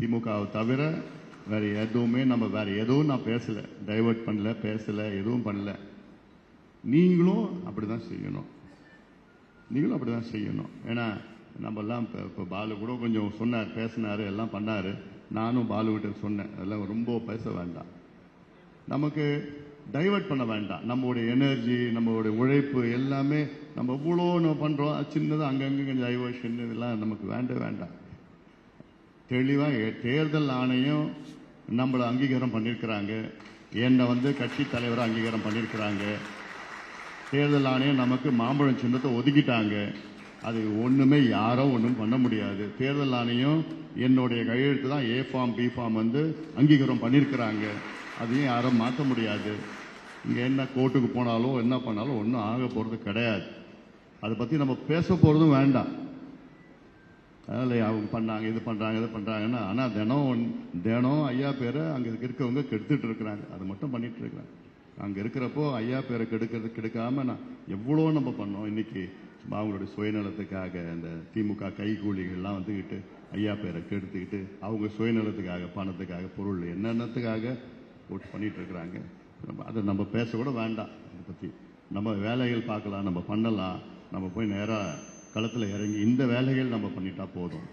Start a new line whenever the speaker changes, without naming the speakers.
திமுகவை தவிர வேறு எதுவுமே நம்ம வேறு எதுவும் நான் பேசலை. டைவர்ட் பண்ணல பேசலை எதுவும் பண்ணல. நீங்களும் அப்படிதான் செய்யணும். நீங்களும் அப்படிதான் செய்யணும். ஏன்னா நம்மெல்லாம் இப்போ இப்போ பாலு கூட கொஞ்சம் சொன்னார் பேசினார் எல்லாம் பண்ணார். நானும் பாலுகிட்ட சொன்னேன். அதெல்லாம் ரொம்ப பேச வேண்டாம். நமக்கு டைவர்ட் பண்ண வேண்டாம். நம்மளுடைய எனர்ஜி நம்மளுடைய உழைப்பு எல்லாமே நம்ம இவ்வளோ நம்ம பண்ணுறோம் சின்னதாக அங்கங்கே கொஞ்சம் டைவர்ஷன் இதெல்லாம் நமக்கு வேண்டவே வேண்டாம். தெளிவாக தேர்தல் ஆணையம் நம்மளை அங்கீகாரம் பண்ணியிருக்கிறாங்க என்னை வந்து கட்சி தலைவராக அங்கீகாரம் பண்ணியிருக்கிறாங்க தேர்தல் ஆணையம் நமக்கு மாம்பழம் சின்னத்தை ஒதுக்கிட்டாங்க. அது ஒன்றுமே யாரோ ஒன்றும் பண்ண முடியாது. தேர்தல் ஆணையம் என்னுடைய கையெழுத்து தான் ஏ ஃபார்ம் பி ஃபார்ம் வந்து அங்கீகாரம் பண்ணியிருக்கிறாங்க அதையும் யாரும் மாற்ற முடியாது. இங்கே என்ன கோர்ட்டுக்கு போனாலும் என்ன பண்ணாலும் ஒன்றும் ஆக போகிறது கிடையாது. அதை பற்றி நம்ம பேச போகிறதும் வேண்டாம். அதில் அவங்க பண்ணாங்க இது பண்ணுறாங்க இது பண்ணுறாங்கன்னா ஆனால் தினம் ஒன்- தினம் ஐயா பேரை அங்கே இருக்கிறவங்க கெடுத்துட்டு இருக்கிறாங்க. அது மட்டும் பண்ணிட்டு இருக்கிறாங்க. அங்கே இருக்கிறப்போ ஐயா பேரை கெடுக்கிறது கெடுக்காம நான் எவ்வளோ நம்ம பண்ணோம். இன்னைக்கு அவங்களுடைய சுயநலத்துக்காக அந்த திமுக கைகூலிகள்லாம் வந்துக்கிட்டு ஐயா பேரை கெடுத்துக்கிட்டு அவங்க சுயநலத்துக்காக பணத்துக்காக பொருள் என்னென்னத்துக்காக போட்டு பண்ணிட்டு இருக்கிறாங்க. நம்ம அதை நம்ம பேச கூட வேண்டாம். அதை பற்றி நம்ம வேலைகள் பார்க்கலாம் நம்ம பண்ணலாம். நம்ம போய் நேராக களத்தில் இறங்கி இந்த வேலைகள் நம்ம பண்ணிட்டா போதும்.